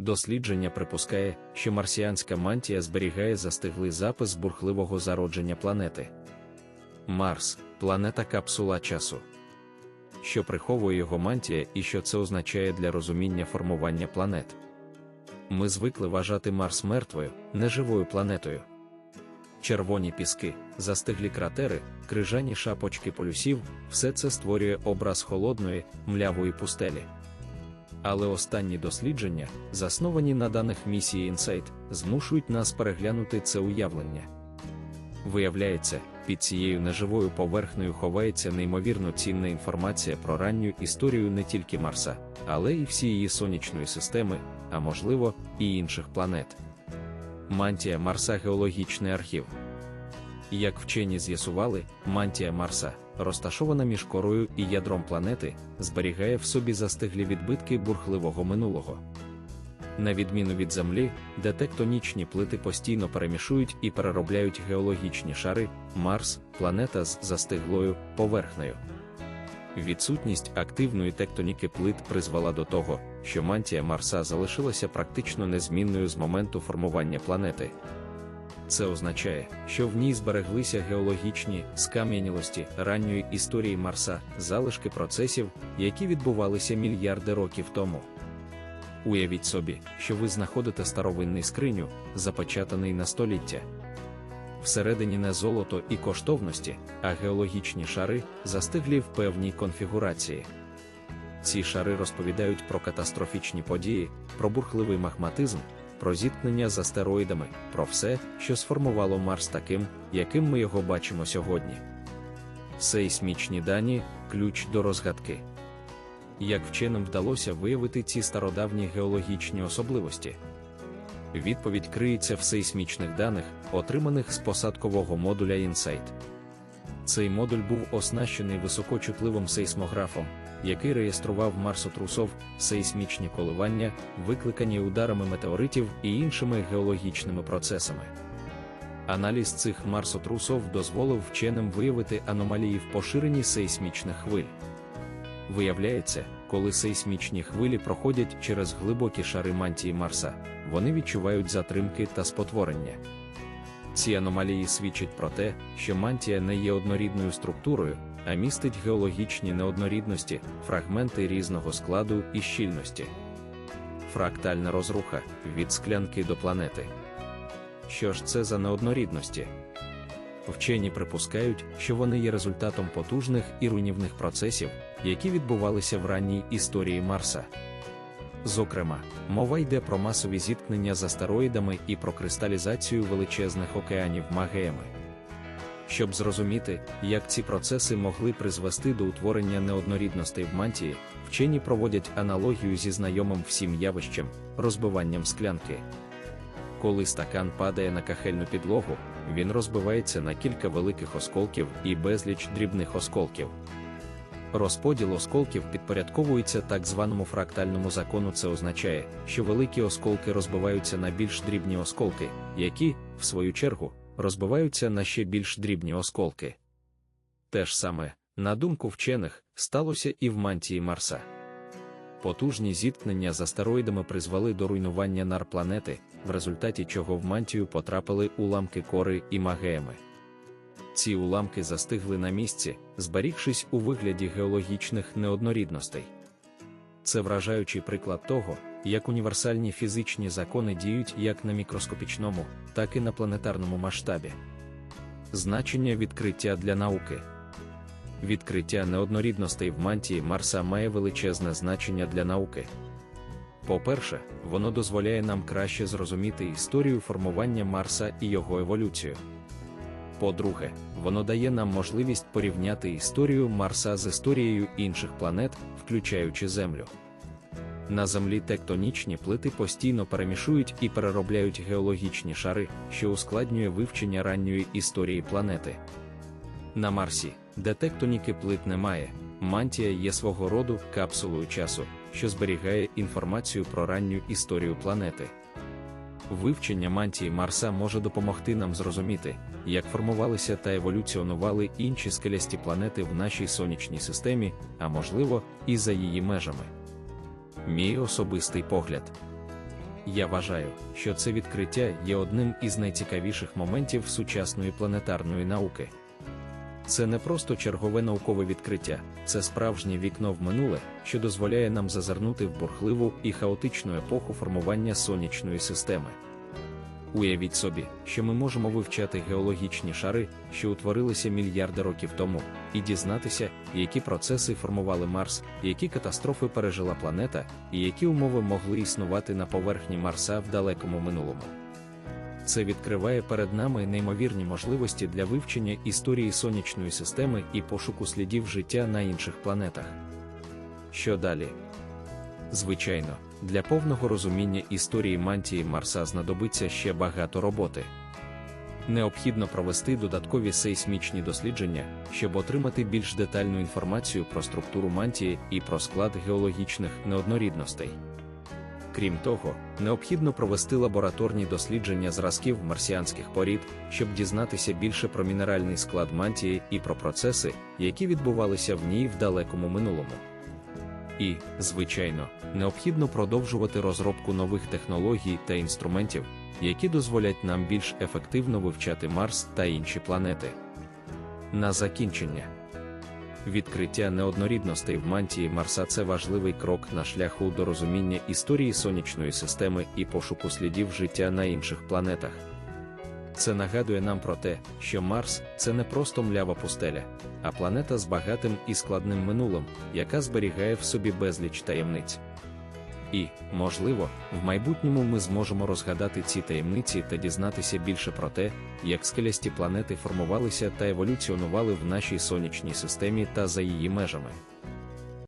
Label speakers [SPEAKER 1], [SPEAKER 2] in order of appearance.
[SPEAKER 1] Дослідження припускає, що марсіанська мантія зберігає застиглий запис бурхливого зародження планети. Марс планета капсула часу. Що приховує його мантія і що це означає для розуміння формування планет. Ми звикли вважати Марс мертвою, неживою планетою. Червоні піски, застиглі кратери, крижані шапочки полюсів все це створює образ холодної, млявої пустелі. Але останні дослідження, засновані на даних місії Insight, змушують нас переглянути це уявлення. Виявляється, під цією неживою поверхнею ховається неймовірно цінна інформація про ранню історію не тільки Марса, але й всі її сонячної системи, а можливо, і інших планет. Мантія Марса геологічний архів. Як вчені з'ясували, мантія Марса, розташована між корою і ядром планети, зберігає в собі застиглі відбитки бурхливого минулого. На відміну від Землі, де тектонічні плити постійно перемішують і переробляють геологічні шари, Марс планета з застиглою поверхнею. Відсутність активної тектоніки плит призвела до того, що мантія Марса залишилася практично незмінною з моменту формування планети. Це означає, що в ній збереглися геологічні скам'янілості ранньої історії Марса, залишки процесів, які відбувалися мільярди років тому. Уявіть собі, що ви знаходите старовинний скриню, запечатаний на століття. Всередині не золото і коштовності, а геологічні шари застиглі в певній конфігурації. Ці шари розповідають про катастрофічні події, про бурхливий магматизм, про зіткнення з астероїдами, про все, що сформувало Марс таким, яким ми його бачимо сьогодні. Сейсмічні дані ключ до розгадки. Як вченим вдалося виявити ці стародавні геологічні особливості? Відповідь криється в сейсмічних даних, отриманих з посадкового модуля InSight. Цей модуль був оснащений високочутливим сейсмографом, який реєстрував марсотрусов, сейсмічні коливання, викликані ударами метеоритів і іншими геологічними процесами. Аналіз цих марсотрусов дозволив вченим виявити аномалії в поширенні сейсмічних хвиль. Виявляється, коли сейсмічні хвилі проходять через глибокі шари мантії Марса, вони відчувають затримки та спотворення. Ці аномалії свідчать про те, що мантія не є однорідною структурою, а містить геологічні неоднорідності, фрагменти різного складу і щільності. Фрактальна розруха від склянки до планети. Що ж це за неоднорідності? Вчені припускають, що вони є результатом потужних і руйнівних процесів, які відбувалися в ранній історії Марса. Зокрема, мова йде про масові зіткнення з астероїдами і про кристалізацію величезних океанів Магеями. Щоб зрозуміти, як ці процеси могли призвести до утворення неоднорідностей в мантії, вчені проводять аналогію зі знайомим всім явищем, розбиванням склянки. Коли стакан падає на кахельну підлогу, він розбивається на кілька великих осколків і безліч дрібних осколків. Розподіл осколків підпорядковується так званому фрактальному закону. Це означає, що великі осколки розбиваються на більш дрібні осколки, які, в свою чергу, розбиваються на ще більш дрібні осколки. Те ж саме, на думку вчених, сталося і в мантії Марса. Потужні зіткнення з астероїдами призвели до руйнування нар планети, в результаті чого в мантію потрапили уламки кори і магеями. Ці уламки застигли на місці, зберігшись у вигляді геологічних неоднорідностей. Це вражаючий приклад того, як універсальні фізичні закони діють як на мікроскопічному, так і на планетарному масштабі. Значення відкриття для науки. Відкриття неоднорідностей в мантії Марса має величезне значення для науки. По-перше, воно дозволяє нам краще зрозуміти історію формування Марса і його еволюцію. По-друге, воно дає нам можливість порівняти історію Марса з історією інших планет, включаючи Землю. На Землі тектонічні плити постійно перемішують і переробляють геологічні шари, що ускладнює вивчення ранньої історії планети. На Марсі, де тектоніки плит немає, мантія є свого роду капсулою часу, що зберігає інформацію про ранню історію планети. Вивчення мантії Марса може допомогти нам зрозуміти, як формувалися та еволюціонували інші скелясті планети в нашій сонячній системі, а можливо, і за її межами. Мій особистий погляд. Я вважаю, що це відкриття є одним із найцікавіших моментів сучасної планетарної науки. Це не просто чергове наукове відкриття, це справжнє вікно в минуле, що дозволяє нам зазирнути в бурхливу і хаотичну епоху формування сонячної системи. Уявіть собі, що ми можемо вивчати геологічні шари, що утворилися мільярди років тому, і дізнатися, які процеси формували Марс, які катастрофи пережила планета, і які умови могли існувати на поверхні Марса в далекому минулому. Це відкриває перед нами неймовірні можливості для вивчення історії сонячної системи і пошуку слідів життя на інших планетах. Що далі? Звичайно, для повного розуміння історії мантії Марса знадобиться ще багато роботи. Необхідно провести додаткові сейсмічні дослідження, щоб отримати більш детальну інформацію про структуру мантії і про склад геологічних неоднорідностей. Крім того, необхідно провести лабораторні дослідження зразків марсіанських порід, щоб дізнатися більше про мінеральний склад мантії і про процеси, які відбувалися в ній в далекому минулому. І, звичайно, необхідно продовжувати розробку нових технологій та інструментів, які дозволять нам більш ефективно вивчати Марс та інші планети. На закінчення. Відкриття неоднорідностей в мантії Марса це важливий крок на шляху до розуміння історії сонячної системи і пошуку слідів життя на інших планетах. Це нагадує нам про те, що Марс це не просто млява пустеля, а планета з багатим і складним минулим, яка зберігає в собі безліч таємниць. І, можливо, в майбутньому ми зможемо розгадати ці таємниці та дізнатися більше про те, як скелясті планети формувалися та еволюціонували в нашій сонячній системі та за її межами.